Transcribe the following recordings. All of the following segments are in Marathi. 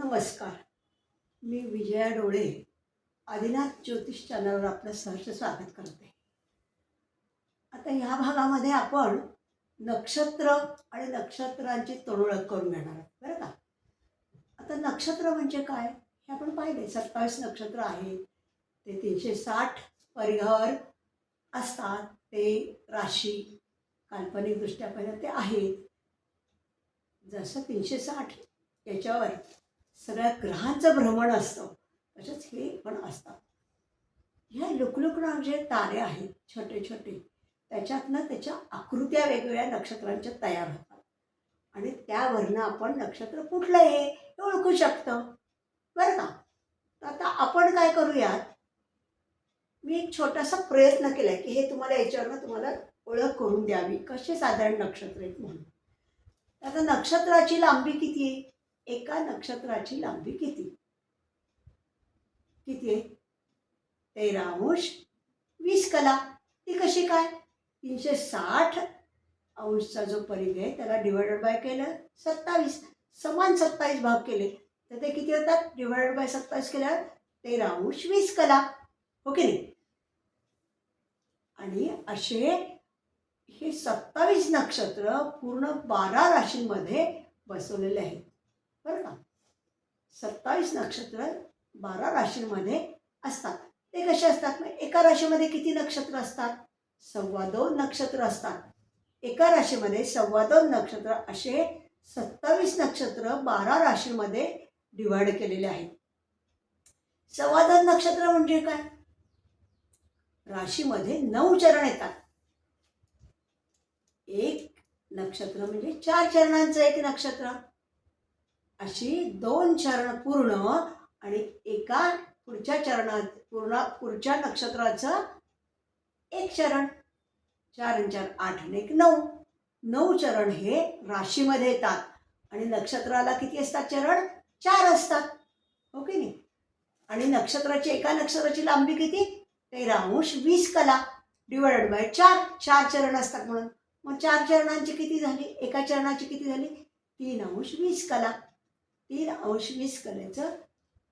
नमस्कार. मी विजया डोळे आदिनाथ ज्योतिष चॅनलवर आपलं सहर्ष स्वागत करते. आता ह्या भागामध्ये आपण नक्षत्र आणि नक्षत्रांची तोडोळख करून घेणार आहोत बरं का? आता नक्षत्र म्हणजे काय? हे आपण पाहिले सत्तावीस नक्षत्र आहेत ते तीनशे साठ परिघर असतात ते राशी काल्पनिकदृष्ट्या पाहिलं ते आहेत. जसं तीनशे साठ याच्यावर सगळ्या ग्रहांचं भ्रमण असतं. तसंच हे पण असतात. ह्या लुकलुकणार जे तारे आहेत छोटे छोटे त्याच्यातनं त्याच्या आकृत्या वेगवेगळ्या नक्षत्रांच्या तयार होतात. आणि त्यावरनं आपण नक्षत्र कुठलं आहे हे ओळखू शकतो. बरं का? तर आता आपण काय करूयात? मी एक छोटासा प्रयत्न केला की हे तुम्हाला याच्यावरनं तुम्हाला ओळख करून द्यावी. कसे साधारण नक्षत्र आहेत म्हणून? आता नक्षत्राची लांबी किती आहे? एका नक्षत्राची लांबी किती? किती आहे? तेरा अंश. वीस कला. ती कशी काय? तीनशे साठ अंशचा जो परिघ आहे त्याला डिवायडेड बाय केलं सत्तावीस. समान सत्तावीस भाग केले. तर ते किती होतात? डिवायडेड बाय सत्तावीस केल्यावर तेरा अंश वीस कला. हो की नाही? आणि असे हे सत्तावीस नक्षत्र पूर्ण बारा राशींमध्ये बसवलेले आहेत. बरं का? सत्तावीस नक्षत्र बारा राशींमध्ये असतात. ते कसे असतात? मग एका राशीमध्ये किती नक्षत्र असतात? सव्वा दोन नक्षत्र असतात. एका राशीमध्ये सव्वा दोन नक्षत्र असे सत्तावीस नक्षत्र बारा राशीमध्ये डिवाइड केलेले आहेत. सव्वा दोन नक्षत्र म्हणजे काय? राशीमध्ये नऊ चरण येतात. एक नक्षत्र म्हणजे चार चरणांचं एक नक्षत्र. अशी दोन चरण पूर्ण आणि एका पुढच्या चरणात पूर्ण पुढच्या नक्षत्राचं एक चरण. चार आणि चार आठ आणि एक नऊ. नऊ चरण हे राशीमध्ये येतात आणि नक्षत्राला किती असतात चरण? चार असतात. हो की नाही? आणि नक्षत्राची एका नक्षत्राची लांबी किती? तेरा अंश वीस कला. डिवायडेड बाय चार. चार चरण असतात म्हणून. मग चार चरणांची किती झाली? एका चरणाची किती झाली? तीन अंश वीस कला. तीन अंश वीस करायचं.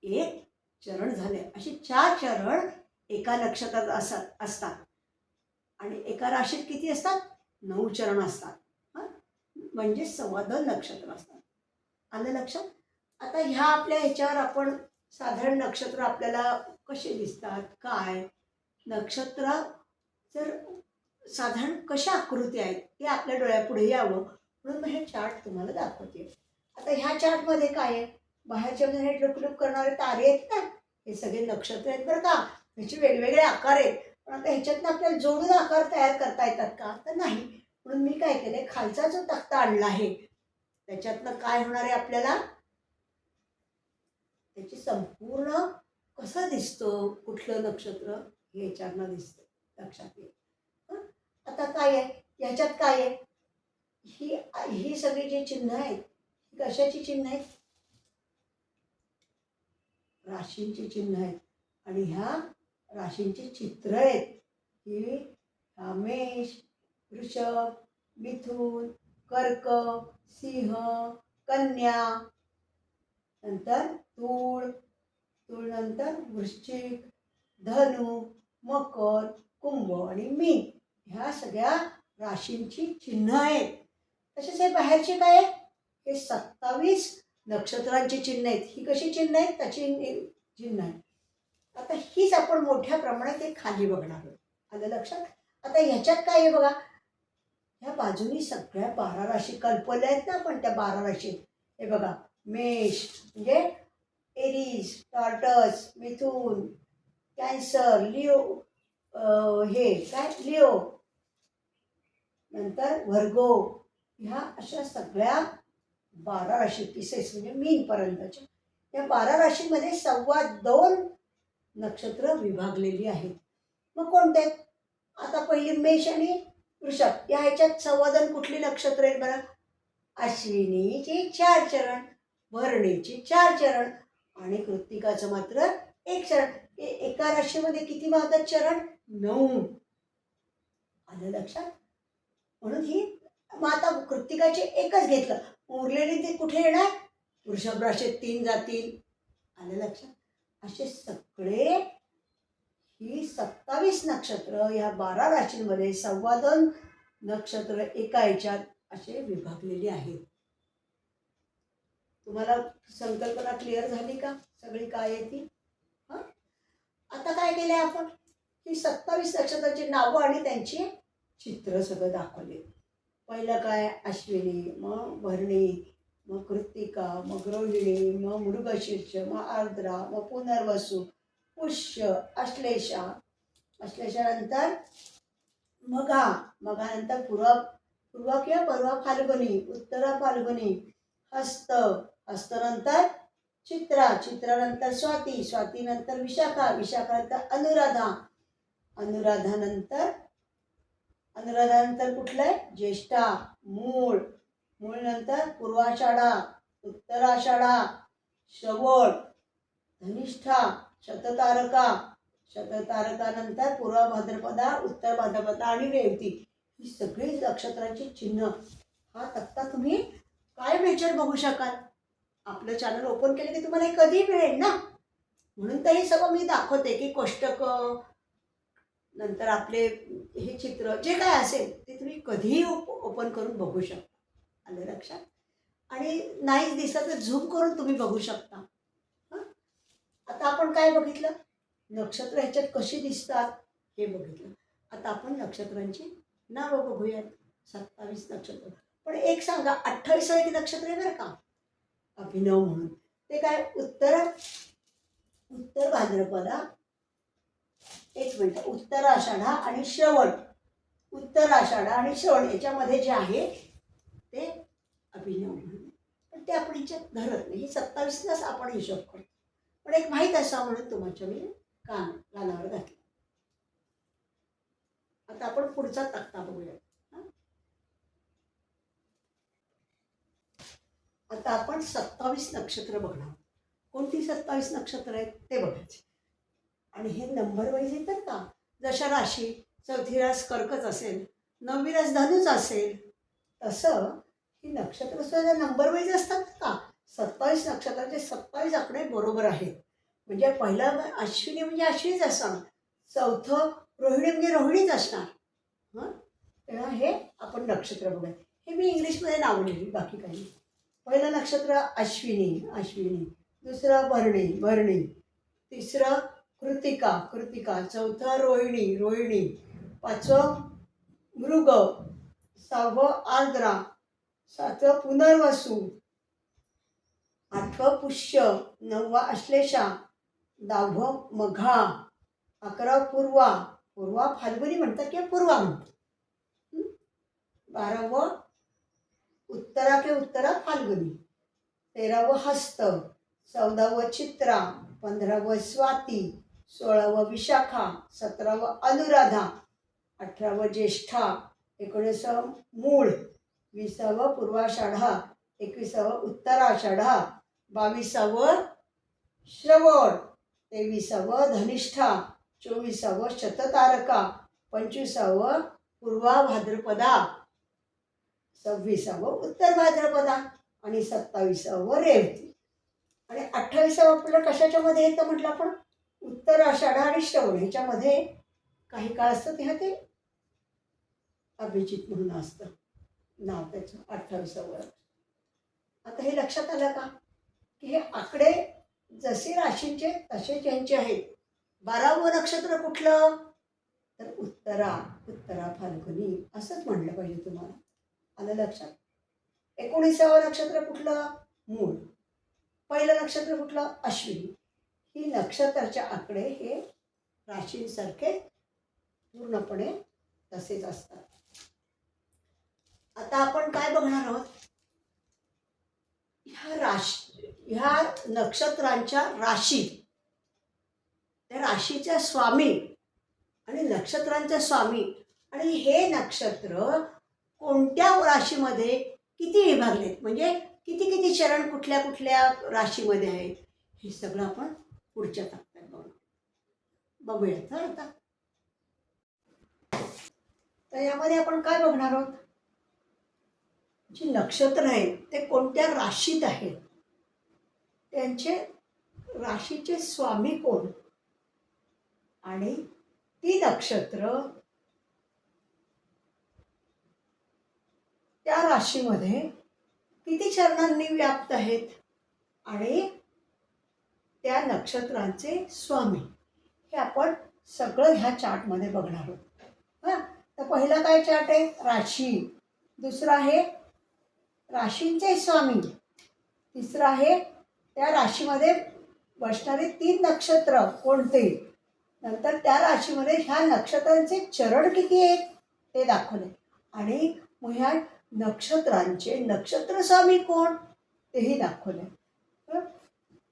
एक चरण झाले. असे चार चरण एका नक्षत्रात असतात असतात. आणि एका राशीत किती असतात? नऊ चरण असतात. हां? म्हणजे सव्वा दोन नक्षत्र असतात. आलं लक्षात? आता ह्या आपल्या ह्याच्यावर आपण साधारण नक्षत्र आपल्याला कसे दिसतात? काय? नक्षत्र जर साधारण कशा आकृती आहेत ते आपल्या डोळ्यापुढे यावं. म्हणून मग हे चार्ट तुम्हाला दाखवते. आता ह्या चार्टमध्ये काय आहे? बाहेरच्या हे लुकलुक करणारे तारे आहेत ना हे सगळे नक्षत्र आहेत बरं का. ह्याचे वेगवेगळे आकार आहेत. पण आता ह्याच्यातनं आपल्याला जोडून आकार तयार करता येतात का? तर नाही. म्हणून मी काय केलं खालचा जो तक्ता आणला आहे त्याच्यातनं काय होणार आहे आपल्याला? त्याची संपूर्ण कसं दिसतं? कुठलं नक्षत्र? हे याच्यातनं दिसतं. लक्षात येईल आता काय आहे? याच्यात काय आहे? ही ही सगळी जी चिन्ह आहेत कशाची चिन्ह आहेत? राशींची चिन्ह आहेत. आणि ह्या राशींची चित्र आहेत. ही हा मेष वृषभ मिथून कर्क सिंह कन्या नंतर तूळ तूळ नंतर वृश्चिक धनु मकर कुंभ आणि मीन. ह्या सगळ्या राशींची चिन्ह आहेत. तसेच हे बाहेरचे काय आहे हे सत्तावीस नक्षत्रांची चिन्ह आहेत. ही कशी चिन्ह आहेत? त्याची चिन्ह आहेत. आता हीच आपण मोठ्या प्रमाणात हे खाली बघणार आहोत. आलं लक्षात? आता ह्याच्यात काय आहे बघा? ह्या बाजूनी सगळ्या बारा राशी कल्पल्या आहेत ना आपण त्या बारा राशी. हे बघा मेष म्हणजे एरीज टॉर्टस मिथून कॅन्सर लिओ हे काय? लिओ. नंतर वर्गो. ह्या अशा सगळ्या बारा राशी पीसेस म्हणजे मीनपर्यंतच्या या बारा राशीमध्ये सव्वा दोन नक्षत्र विभागलेली आहेत. मग कोणते? आहेत? आता पहिली मेष आणि वृषभ या ह्याच्यात संवादन कुठली नक्षत्र आहेत बरं? अश्विनीचे चार चरण भरणीचे चार चरण आणि कृत्तिकाचं मात्र एक चरण. एका राशीमध्ये किती वाहतात चरण? नऊ. आलं लक्षात? म्हणून ही मग आता कृत्तिकाचे एकच घेतलं. उरलेली ती कुठे येणार? वृषभ राशीत तीन जातील. आलं लक्षात? असे सगळे ही सत्तावीस नक्षत्र ह्या बारा राशींमध्ये सव्वा दोन नक्षत्र एका याच्यात असे विभागलेले आहेत. तुम्हाला संकल्पना क्लिअर झाली का? सगळी काय आहे ती? हां? आता काय केले आपण? ही सत्तावीस नक्षत्राची नावं आणि त्यांची चित्र सगळं दाखवले पहिलं काय अश्विनी मग भरणी मग कृत्तिका मग रोहिणी मग मृगशीर्ष मग आर्द्रा मग पुनर्वसू पुष्य अश्लेषा. अश्लेषानंतर मघा. मघानंतर पूर्व पूर्व किंवा पर्वा फाल्गुनी उत्तरा फाल्गुनी हस्त. हस्तनंतर चित्रा चित्रानंतर स्वाती स्वातीनंतर विशाखा विशाखानंतर अनुराधा. अनुराधानंतर अनुराधानंतर कुठलं आहे ज्येष्ठा मूळ. मूळ नंतर पूर्वाषाढा उत्तराषाढा श्रवण धनिष्ठा शततारका. शततारकानंतर पूर्व भाद्रपदा उत्तर भाद्रपदा आणि रेवती. ही सगळी नक्षत्रांची चिन्ह. हा तक्ता तुम्ही काय मेचर बघू शकाल? आपलं चॅनल ओपन केलं की तुम्हाला हे कधी मिळेल ना? म्हणून तर हे सगळं मी दाखवते की कोष्टक नंतर आपले हे चित्र जे काय असेल ते तुम्ही कधीही ओप ओपन करून बघू शकता. आलं लक्षात? आणि नाही दिसत तर झूम करून तुम्ही बघू शकता. हं? आता आपण काय बघितलं? नक्षत्र ह्याच्यात कशी दिसतात हे बघितलं. आता आपण नक्षत्रांची नावं बघूयात. सत्तावीस नक्षत्र. पण एक सांगा अठ्ठावीस एक नक्षत्र आहे बरं का? अभिनव म्हणून. ते काय उत्तर? उत्तर भाद्रपदा एक मिनिट. उत्तर आषाढा आणि श्रवण. उत्तर आषाढा आणि श्रवण याच्यामध्ये जे आहे ते अभिनव म्हणून. पण ते आपण हिच्यात धरत नाही. सत्तावीस सत्तावीसलाच आपण हिशोब करतो. पण एक माहीत असा म्हणून तुमच्या मी कान कानावर घातलं. आता आपण पुढचा तक्ता बघूया. आता आपण सत्तावीस नक्षत्र बघणार. कोणती सत्तावीस नक्षत्र आहेत ते बघायचे. आणि हे नंबर वाईज येतात का जशा राशी चौथी रास कर्कच असेल नववी रास धनुच असेल तसं ही नक्षत्र सुद्धा नंबर वाईज असतात का सत्तावीस नक्षत्राचे सत्तावीस आकडे बरोबर आहेत. म्हणजे पहिला अश्विनी म्हणजे अश्विनीच असणार. चौथं रोहिणी म्हणजे रोहिणीच असणार. हां? तेव्हा हे आपण नक्षत्र बघूया. हे मी इंग्लिशमध्ये नाव लिहिली बाकी काही. पहिलं नक्षत्र अश्विनी अश्विनी. दुसरं भरणी भरणी तिसरं कृतिका कृतिका चौथं रोहिणी रोहिणी. पाचवं मृग सहावं आर्द्रा सातवं पुनर्वसू आठवं पुष्य नववा अश्लेषा दहावं मघा अकरा पूर्वा. पूर्वा फाल्गुनी म्हणतात किंवा पूर्वा म्हणतात. बारावं उत्तरा किंवा उत्तरा फाल्गुनी. तेरावं हस्त चौदावं चित्रा पंधरावं स्वाती सोळावं विशाखा सतरावं अनुराधा अठरावं ज्येष्ठा एकोणीसावं मूळ विसावं पूर्वाषाढा एकविसावं उत्तराषाढा बावीसावं श्रवण तेविसावं धनिष्ठा चोवीसावं शततारका पंचवीसावं पूर्वा भाद्रपदा सव्वीसावं उत्तर भाद्रपदा आणि सत्तावीसावं रेवती. आणि अठ्ठावीसावं आपलं कशाच्यामध्ये येतं म्हटलं आपण? उत्तर आषाढा आणि श्रवण ह्याच्यामध्ये काही काळ असतं तेव्हा ते अभिजित म्हणून असतं. नाव त्याचं अठ्ठावीसावर आता हे लक्षात आलं का? की हे आकडे जसे राशींचे तसे ज्यांचे आहेत. बारावं नक्षत्र कुठलं? तर उत्तरा उत्तरा फाल्गुनी असंच म्हणलं पाहिजे तुम्हाला. आलं लक्षात? एकोणीसावं नक्षत्र कुठलं? मूळ. पहिलं नक्षत्र कुठलं? अश्विनी. ही नक्षत्राचे आकडे हे राशींसारखे पूर्णपणे तसेच असतात. आता आपण काय बघणार आहोत? ह्या राशी ह्या नक्षत्रांच्या राशी. त्या राशीच्या स्वामी आणि नक्षत्रांच्या स्वामी आणि हे नक्षत्र कोणत्या राशीमध्ये किती विभागलेत? म्हणजे किती किती चरण कुठल्या कुठल्या राशीमध्ये आहेत? हे सगळं आपण पुढच्या तक्त्यात बघू. बघूयात हं आता. तर यामध्ये आपण काय बघणार आहोत? जी नक्षत्र आहेत ते कोणत्या राशीत आहेत? त्यांचे राशीचे स्वामी कोण? आणि ती नक्षत्र त्या राशीमध्ये किती चरणांनी व्याप्त आहेत? आणि त्या नक्षत्रांचे स्वामी. हे आपण सगळं ह्या चार्टमध्ये बघणार आहोत. हां? तर पहिला काय चार्ट आहे? राशी. दुसरा आहे राशींचे स्वामी. तिसरं आहे त्या राशीमध्ये बसणारे तीन नक्षत्र कोणते? नंतर त्या राशीमध्ये ह्या नक्षत्रांचे चरण किती आहेत? ते दाखवले. आणि मग ह्या नक्षत्रांचे नक्षत्र स्वामी कोण? तेही दाखवले.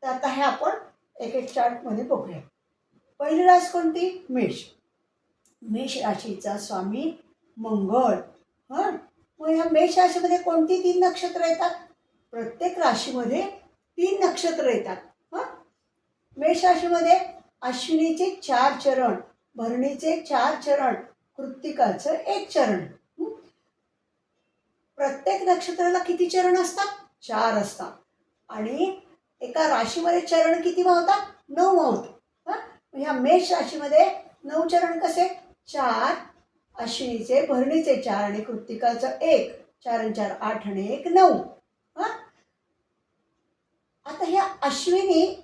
तर आता हे आपण एक एक चार्टमध्ये बघूया. पहिली रास कोणती? मेष. मेष राशीचा स्वामी मंगळ. हां? मग ह्या मेष राशीमध्ये कोणती तीन नक्षत्र येतात? प्रत्येक राशीमध्ये तीन नक्षत्र येतात. हां? मेष राशीमध्ये अश्विनीचे चार चरण भरणीचे चार चरण कृत्तिकाचं एक चरण. प्रत्येक नक्षत्राला किती चरण असतात? चार असतात. आणि एका राशीमध्ये चरण किती मावतात नऊ मावतात हां? ह्या मेष राशीमध्ये नऊ चरण कसे? चार. अश्विनीचे भरणीचे चार आणि कृत्तिकाचं एक. चार आणि चार आठ आणि एक नऊ. हां? आता ह्या अश्विनी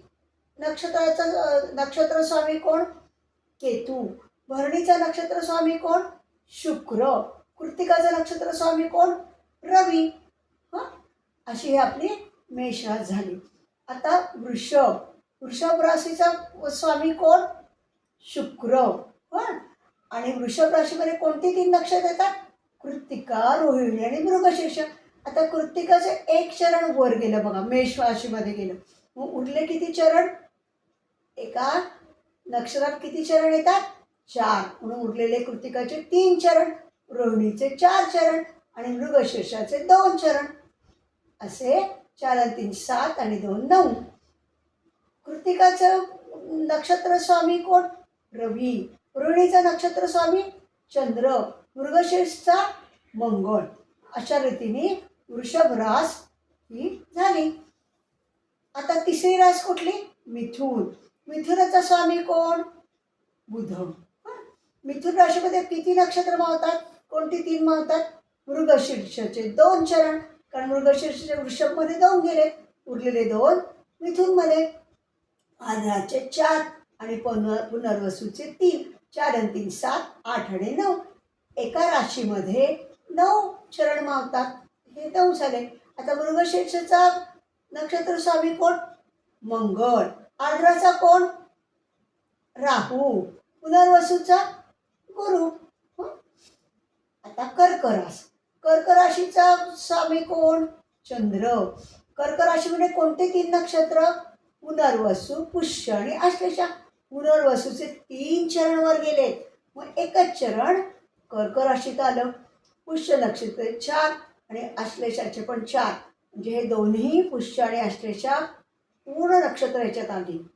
नक्षत्राचा नक्षत्र स्वामी कोण? केतू. भरणीचा नक्षत्र स्वामी कोण? शुक्र. कृत्तिकाचा नक्षत्र स्वामी कोण? रवी. हां? अशी ही आपली मेषराज झाली. आता वृषभ. वृषभ राशीचा स्वामी कोण? शुक्र. हां? आणि वृषभ राशीमध्ये कोणती तीन नक्षत्र येतात? कृत्तिका रोहिणी आणि मृगशीर्ष. आता कृत्तिकाचं एक चरण वर गेलं बघा मेष राशीमध्ये गेलं. मग उरले किती चरण? एका नक्षत्रात किती चरण येतात? चार. म्हणून उरलेले कृतिकाचे तीन चरण रोहिणीचे चार चरण आणि मृगशीर्षाचे दोन चरण. असे चार आणि तीन सात आणि दोन नऊ. कृतिकाचं नक्षत्र स्वामी कोण? रवी. रोहिणीचं नक्षत्र स्वामी चंद्र. मृगशीर्षचा मंगळ. अशा रीतीने वृषभ रास ही झाली. आता तिसरी रास कुठली? मिथुन. मिथुनाचा स्वामी कोण? बुध मिथुन राशीमध्ये किती नक्षत्र मावतात? कोणती तीन मावतात? मृगशीर्षाचे दोन चरण. कारण मृगशीर्षच्या वृषभमध्ये दोन गेले. उरलेले दोन मिथूनमध्ये आंध्राचे चार आणि पुनर पुनर्वसूचे तीन. चार आणि तीन सात आठ आणि नऊ. एका राशीमध्ये नऊ चरण मावतात. हे नऊ झाले. आता मृगशीर्षचा नक्षत्र स्वामी कोण? मंगळ. आर्द्राचा कोण? राहू. पुनर्वसूचा गुरु. आता कर्करास. कर्कराशीचा कर्क राशीचा स्वामी कोण? चंद्र. कर्क राशीमध्ये म्हणजे कोणते तीन नक्षत्र? पुनर्वसू पुष्य आणि आश्लेषा पुनर्वसूचे तीन चरण वर गेले मग एकच चरण कर्क राशीत आलं. पुष्य नक्षत्र चार आणि आश्लेषाचे पण चार. म्हणजे हे दोन्ही पुष्य आणि आश्लेषा पूर्ण नक्षत्र याच्यात आली.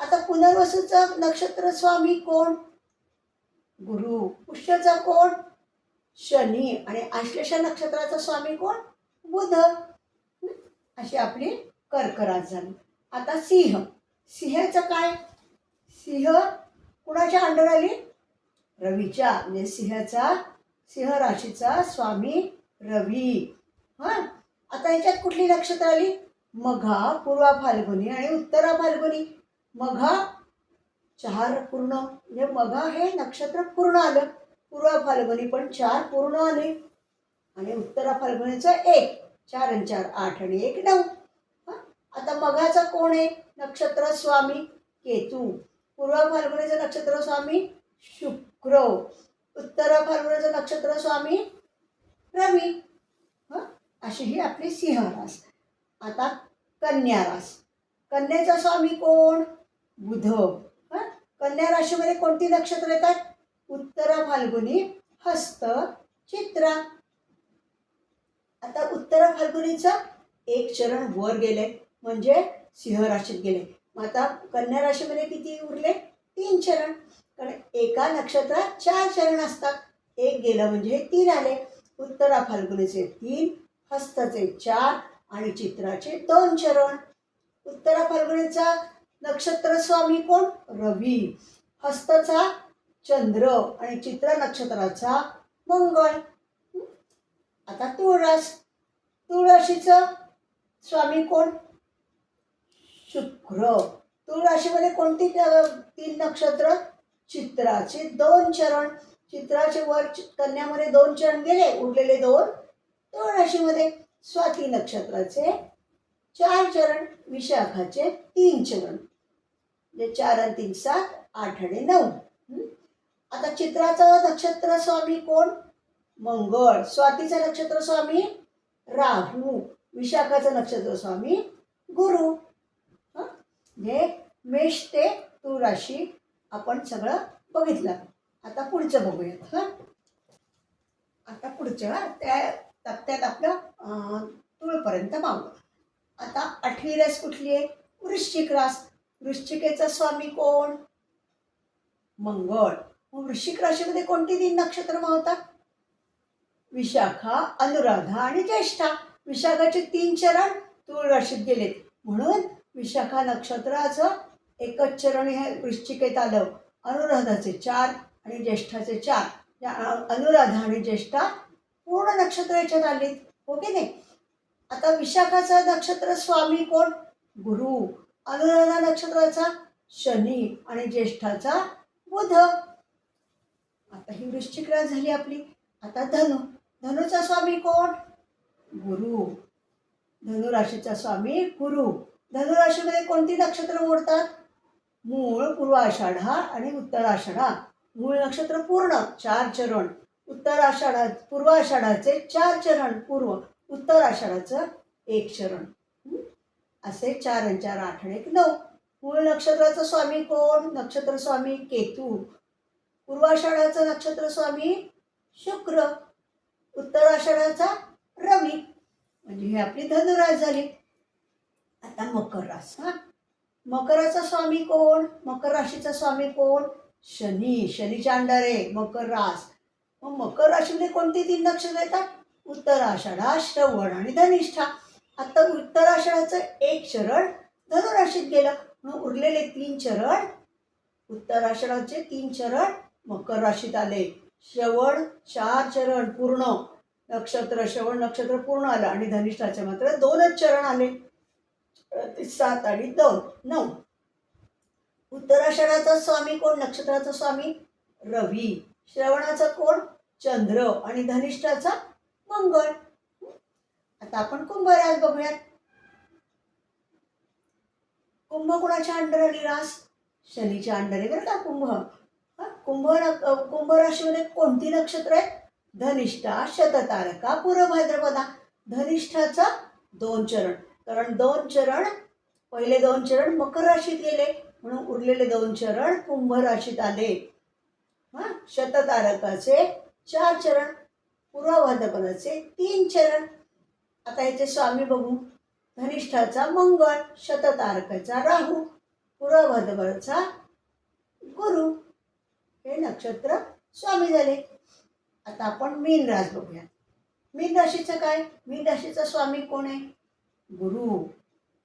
आता पुनर्वसूचा नक्षत्र स्वामी कोण? गुरु. पुष्यचा कोण? शनी आणि आश्लेषा नक्षत्राचा स्वामी कोण? बुध. अशी आपली कर्करात झाली. आता सिंह. सिंहाचं काय? सिंह कुणाच्या अंडर आली? रवीच्या. म्हणजे सिंहाचा सिंह राशीचा स्वामी रवी. हां? आता याच्यात कुठली नक्षत्र आली? मघा पूर्वा फाल्गुनी आणि उत्तरा फाल्गुनी. मघा चार पूर्ण. म्हणजे मघा हे नक्षत्र पूर्ण आलं. पूर्वा फाल्गुनी पण चार पूर्ण आले. आणि उत्तरा फाल्गुनीचं एक चार आणि चार आठ आणि एक नऊ. आता मघाचा कोण आहे? नक्षत्र स्वामी केतू. पूर्व फाल्गुनीचं नक्षत्र स्वामी शुक्र. उत्तर फाल्गुनीचं नक्षत्र स्वामी रवी हां? अशी ही आपली सिंहरास. आता कन्या रास कन्याचा स्वामी कोण? बुध. हां? कन्या राशीमध्ये कोणती नक्षत्र येतात? उत्तरा फाल्गुनी हस्त चित्रा. आता उत्तरा फाल्गुनीचं एक चरण वर गेले म्हणजे सिंह राशीत गेले मग आता कन्या राशीमध्ये किती उरले? तीन चरण. कारण एका नक्षत्रात चार चरण असतात. एक गेलं म्हणजे तीन आले. उत्तरा फाल्गुनीचे तीन हस्तचे चार आणि चित्राचे दोन चरण. उत्तरा फाल्गुनीचा नक्षत्र स्वामी कोण? रवी. हस्तचा चंद्र आणि चित्र नक्षत्राचा मंगळ आता तुळरास तुळशीचं स्वामी कोण? शुक्र. तुळशीमध्ये कोणती तीन नक्षत्र? चित्राचे दोन चरण. चित्राचे वर चि- कन्यामध्ये दोन चरण गेले उरलेले दोन तुळशीमध्ये. स्वाती नक्षत्राचे चार चरण विशाखाचे तीन चरण. म्हणजे चार आणि तीन सात आठ आणि नऊ. आता चित्राचं नक्षत्र स्वामी कोण? मंगळ. स्वातीचं नक्षत्र स्वामी राहू. विशाखाचं नक्षत्र स्वामी गुरु. हे? मेष ते तू राशी आपण सगळं बघितलं. आता पुढचं बघूयात. हां? आता पुढचं हं, त्या तक्त्यात आपलं तुळपर्यंत मागू आता आठवी रस कुठली आहे? वृश्चिक रास. वृश्चिकेचा स्वामी कोण? मंगळ. वृश्चिक राशीमध्ये कोणती तीन नक्षत्र मावतात? विशाखा अनुराधा आणि ज्येष्ठा. विशाखाचे तीन चरण तुळ राशीत गेलेत. म्हणून विशाखा नक्षत्राचं एकच चरण हे वृश्चिकेत आलं. अनुराधाचे चार आणि ज्येष्ठाचे चार. या अनुराधा आणि ज्येष्ठा पूर्ण नक्षत्र याच्यात आलीत. हो की नाही? आता विशाखाचं नक्षत्र स्वामी कोण? गुरु. अनुराधा नक्षत्राचा शनी आणि ज्येष्ठाचा बुध. आता ही वृश्चिक रास झाली आपली. आता धनु. धनुचा स्वामी कोण? गुरु. धनुराशीचा स्वामी गुरु. धनुराशीमध्ये कोणती नक्षत्र मोडतात? मूळ पूर्वाषाढा आणि उत्तराषाढा मूळ नक्षत्र पूर्ण चार चरण. उत्तराषाढा पूर्वाषाढाचे चार चरण पूर्व. उत्तराषाढाचं एक चरण. असे चार आणि चार आठ आणि एक नऊ. मूळ नक्षत्राचं स्वामी कोण? नक्षत्र स्वामी केतू. पूर्वाषाढाचं नक्षत्र स्वामी शुक्र उत्तराषाढाचा रवी. म्हणजे ही आपली धनुरास झाली. आता मकर रास हा. मकराचा स्वामी कोण? मकर राशीचा स्वामी कोण? शनी. शनीच्या अंडारे मकर रास. मग मकर राशीमध्ये कोणती तीन नक्षत्र येतात? उत्तराषाढा श्रवण आणि धनिष्ठा. आता उत्तराषाढाचं एक चरण धनुराशीत गेलं. म्हणून उरलेले तीन चरण उत्तराषाढाचे तीन चरण मकर राशीत आले. श्रवण चार चरण पूर्ण. नक्षत्र श्रवण नक्षत्र पूर्ण आलं आणि धनिष्ठाचे मात्र दोनच चरण आले. सात आणि दोन नऊ. उत्तराषाढाचा स्वामी कोण? नक्षत्राचा स्वामी रवी. श्रवणाचा कोण? चंद्र आणि धनिष्ठाचा मंगळ आता आपण कुंभ रास बघूयात. कुंभ कोणाच्या अंडर आली रास? शनीच्या अंडर आहे बरं का कुंभ. कुंभ कुंभ राशीमध्ये कोणती नक्षत्र आहेत? धनिष्ठा शततारका पूर्वभाद्रपदा धनिष्ठाचा दोन चरण. कारण दोन चरण पहिले दोन चरण मकर राशीत गेले म्हणून उरलेले दोन चरण कुंभ राशीत आले. हा शततारकाचे चार चरण पूर्वभाद्रपदाचे तीन चरण. आता याचे स्वामी बघू. धनिष्ठाचा मंगळ शततारकाचा राहू पूर्वभाद्रपदाचा गुरु. हे नक्षत्र स्वामी झाले. आता आपण मीन रास बघूया. मीन राशीचं काय? मीन राशीचा स्वामी कोण आहे? गुरु.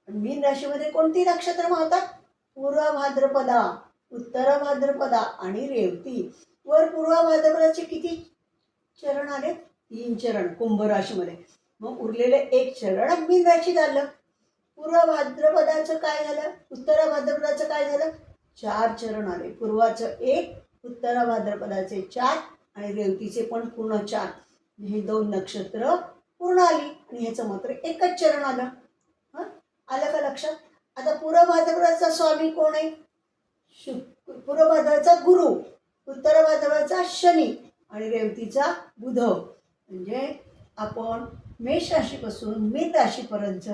मीन राशीमध्ये कोणती नक्षत्र मावतात? पूर्व भाद्रपदा उत्तर भाद्रपदा आणि रेवती. वर पूर्व भाद्रपदाचे किती चरण आले? तीन चरण कुंभ राशीमध्ये. मग उरलेले एक चरण मीन राशीत आलं पूर्व भाद्रपदाचं काय झालं? उत्तर भाद्रपदाचं काय झालं? चार चरण आले. पूर्वाचं एक उत्तर भाद्रपदाचे चार आणि रेवतीचे पण पूर्ण चार. हे दोन नक्षत्र पूर्ण आली आणि ह्याचं मात्र एकच चरण आलं. हां? आलं का लक्षात? आता पूर्व स्वामी कोण आहे? शुक पूर्व गुरु उत्तर भाद्रपदाचा शनी आणि रेवतीचा बुध. म्हणजे आपण मेष राशीपासून मीन राशीपर्यंत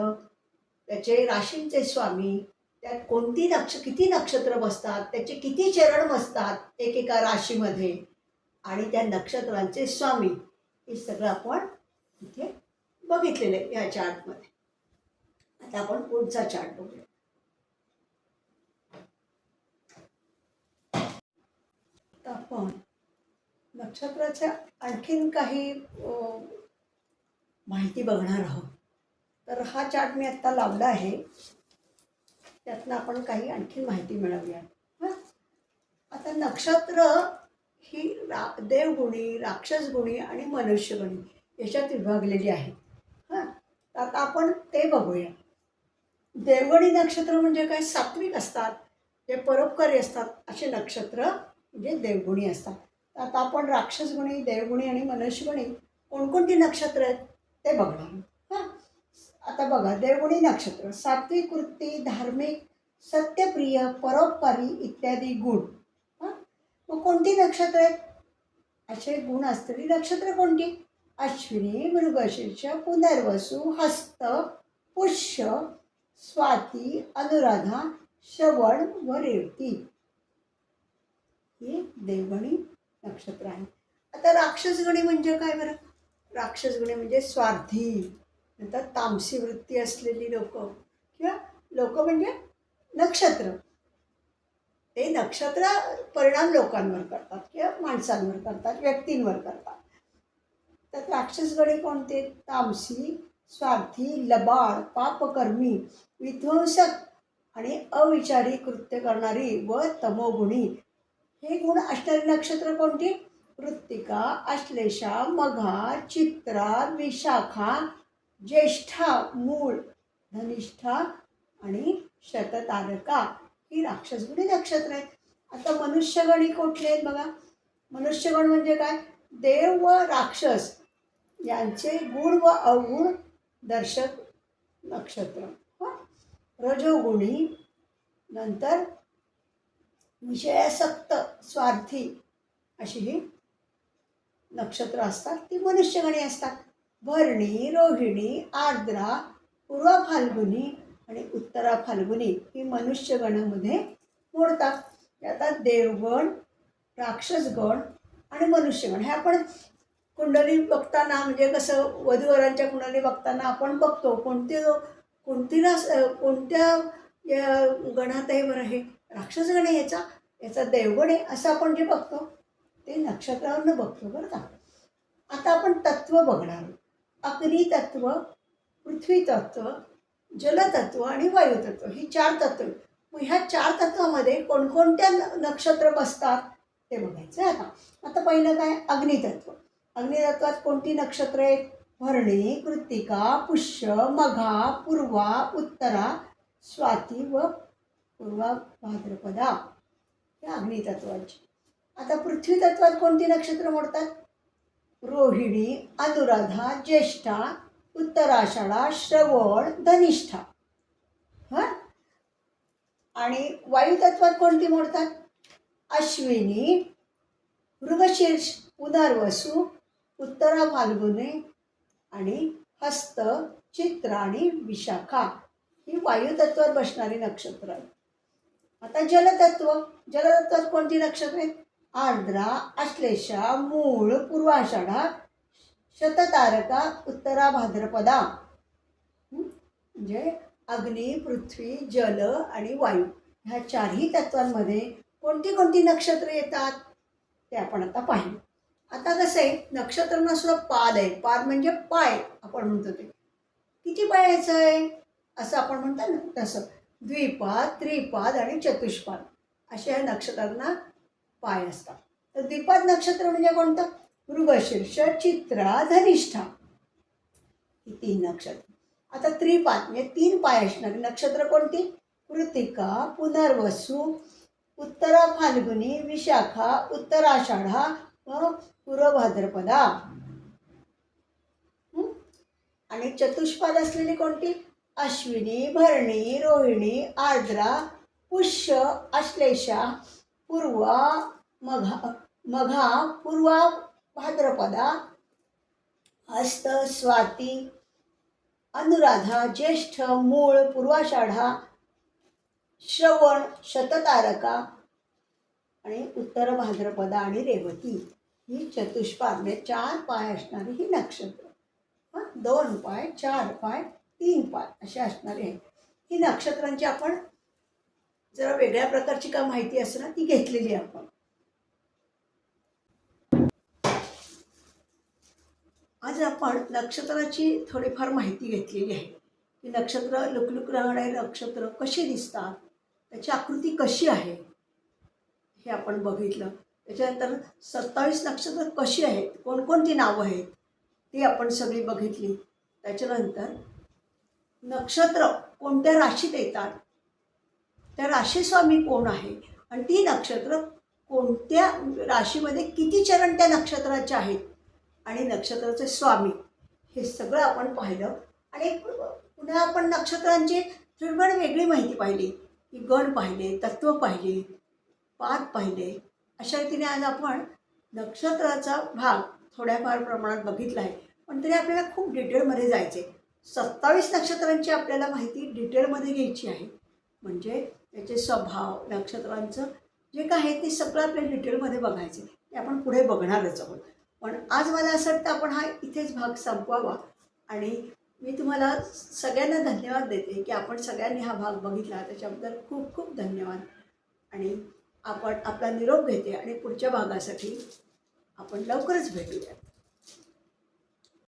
त्याचे राशींचे स्वामी त्यात कोणती नक्ष किती नक्षत्र बसतात त्याचे किती चरण बसतात एकेका राशीमध्ये? आणि त्या नक्षत्रांचे स्वामी हे सगळं आपण इथे बघितलेलं आहे या चार्टमध्ये. आता आपण पुढचा चार्ट बघूया. आपण नक्षत्राच्या आणखीन काही माहिती बघणार आहोत. तर हा चार्ट मी आत्ता लावला आहे. त्यातनं आपण काही आणखी माहिती मिळवूया हां? आता नक्षत्र ही रा देवगुणी राक्षसगुणी आणि मनुष्यगुणी याच्यात विभागलेली आहे. हां? आता आपण ते बघूया. देवगणी नक्षत्र म्हणजे काय? सात्विक असतात जे परोपकारी असतात असे नक्षत्र म्हणजे देवगुणी असतात. तर आता आपण राक्षसगुणी देवगुणी आणि मनुष्यगुणी कोणकोणती नक्षत्र आहेत ते बघणार आता बघा देवगुणी नक्षत्र सात्विक वृत्ती धार्मिक सत्यप्रिय परोपकारी इत्यादी गुण. हां? मग कोणती नक्षत्र आहेत? असे गुण असलेली नक्षत्र कोणती? अश्विनी मृगशीर्ष पुनर्वसू हस्त पुष्य स्वाती अनुराधा श्रवण व रेवती. ही देवगणी नक्षत्र आहे. आता राक्षसगणी म्हणजे काय बरं? राक्षसगणी म्हणजे स्वार्थी. नंतर तामसी वृत्ती असलेली लोक किंवा लोक म्हणजे नक्षत्र. ते नक्षत्र परिणाम लोकांवर करतात किंवा माणसांवर करतात व्यक्तींवर करतात. तर राक्षसगडे कोणते? तामसी स्वार्थी लबाड पापकर्मी विध्वंसक आणि अविचारी कृत्य करणारी व तमोगुणी. हे गुण असणारी नक्षत्र कोणती? वृत्तिका आश्लेषा मघा चित्रा विशाखा ज्येष्ठा मूळ धनिष्ठा आणि शततारका ही राक्षसगुणी नक्षत्र आहेत. आता मनुष्यगणी कुठले आहेत बघा? मनुष्यगण म्हणजे काय? देव व राक्षस यांचे गुण व अवगुण दर्शक नक्षत्र. रजोगुणी नंतर विषयासक्त स्वार्थी अशी ही नक्षत्र असतात. ती मनुष्यगणी असतात. भरणी रोहिणी आर्द्रा पूर्व फाल्गुनी आणि उत्तरा फाल्गुनी ही मनुष्यगणामध्ये मोडतात. आता देवगण राक्षसगण आणि मनुष्यगण. हे आपण कुंडली बघताना म्हणजे कसं वधूवरांच्या कुंडली बघताना आपण बघतो कोणते कोणती रास कोणत्या या गणात आहे बरं हे? राक्षसगण आहे याचा याचा देवगण आहे असं आपण जे बघतो ते नक्षत्रावरनं बघतो बरं का? आता आपण तत्व बघणार. आहोत. अग्नितत्व पृथ्वीतत्व जलतत्व आणि वायुतत्व ही चार तत्व. मग ह्या चार तत्वामध्ये कोणकोणत्या नक्षत्र बसतात ते बघायचं आहे आता. आता पहिलं काय? अग्नितत्व अग्नितत्वात कोणती नक्षत्र आहेत? भरणी कृत्तिका पुष्य मघा पूर्वा उत्तरा स्वाती व पूर्वा भाद्रपदा. या अग्नितत्वाची आता पृथ्वी तत्वात कोणती नक्षत्र मोडतात? रोहिणी अनुराधा ज्येष्ठा उत्तराषाढा श्रवण धनिष्ठा. हां? आणि वायुतत्वात कोणती मोडतात? अश्विनी मृगशीर्ष पुनर्वसू उत्तरा फाल्गुने आणि हस्त चित्र आणि विशाखा ही वायुतत्वात बसणारी नक्षत्र आहेत. आता जलतत्व जलतत्वात कोणती नक्षत्र आहेत? आर्द्रा आश्लेषा मूळ पूर्वाषाढा शततारका उत्तरा भाद्रपदा म्हणजे अग्नी पृथ्वी जल आणि वायू. ह्या चारही तत्वांमध्ये कोणती कोणती नक्षत्र येतात? ते आपण आता पाहिलं. आता कसं आहे नक्षत्रांना सुद्धा पाद आहे. पाद म्हणजे पाय आपण म्हणतो ते. किती पायाचं आहे? असं आपण म्हणतो ना तसं. द्विपाद त्रिपाद आणि चतुष्पाद. अशा ह्या नक्षत्रांना पाय असतात. तर द्विपाद नक्षत्र म्हणजे कोणतं? मृगशीर्ष चित्रा धनिष्ठा ही तीन नक्षत्र. आता त्रिपाद म्हणजे तीन पाय असणारी. नक्षत्र कोणती? कृतिका पुनर्वसू उत्तरा फाल्गुनी विशाखा उत्तराषाढा व पूर्वभाद्रपदा आणि चतुष्पाद असलेली कोणती? अश्विनी भरणी रोहिणी आर्द्रा पुष्य आश्लेषा पूर्वा मघा मघा पूर्वा भाद्रपदा हस्त स्वाती अनुराधा ज्येष्ठ मूळ पूर्वाषाढा श्रवण शततारका आणि उत्तर भाद्रपदा आणि रेवती. ही चतुष्पाद म्हणजे चार पाय असणारी ही नक्षत्र. हां दोन पाय चार पाय तीन पाय असे असणारे आहेत ही नक्षत्रांची आपण जरा वेगळ्या प्रकारची का माहिती असणं ती घेतलेली आहे आपण. आज आपण नक्षत्राची थोडीफार माहिती घेतलेली आहे. की नक्षत्र लुकलुक राहणारे नक्षत्र कशी दिसतात? त्याची आकृती कशी आहे? हे आपण बघितलं. त्याच्यानंतर सत्तावीस नक्षत्र कशी आहेत? कोणकोणती नावं आहेत? ती आपण सगळी बघितली. त्याच्यानंतर नक्षत्र कोणत्या राशीत येतात त्या राशीस्वामी कोण आहे? आणि ती नक्षत्र कोणत्या राशीमध्ये किती चरण त्या नक्षत्राचे आहेत? आणि नक्षत्राचे स्वामी. हे सगळं आपण पाहिलं. आणि पुन्हा आपण नक्षत्रांची थोडीफार वेगळी माहिती पाहिली. की गण पाहिले तत्त्व पाहिले पाद पाहिले. अशा रीतीने आज आपण नक्षत्राचा भाग थोड्याफार प्रमाणात बघितला आहे पण तरी आपल्याला खूप डिटेलमध्ये जायचे सत्तावीस नक्षत्रांची आपल्याला माहिती डिटेलमध्ये घ्यायची आहे. म्हणजे त्याचे स्वभाव नक्षत्रांचं जे काय आहे ते सगळं आपल्या डिटेलमध्ये बघायचे ते आपण पुढे बघणारच आहोत. पण आज मला असं वाटतं आपण हा इथेच भाग संपवावा. आणि मी तुम्हाला सगळ्यांना धन्यवाद देते की आपण सगळ्यांनी हा भाग बघितला. त्याच्याबद्दल खूप खूप धन्यवाद. आणि आपण आपला निरोप घेते आणि पुढच्या भागासाठी आपण लवकरच भेटूया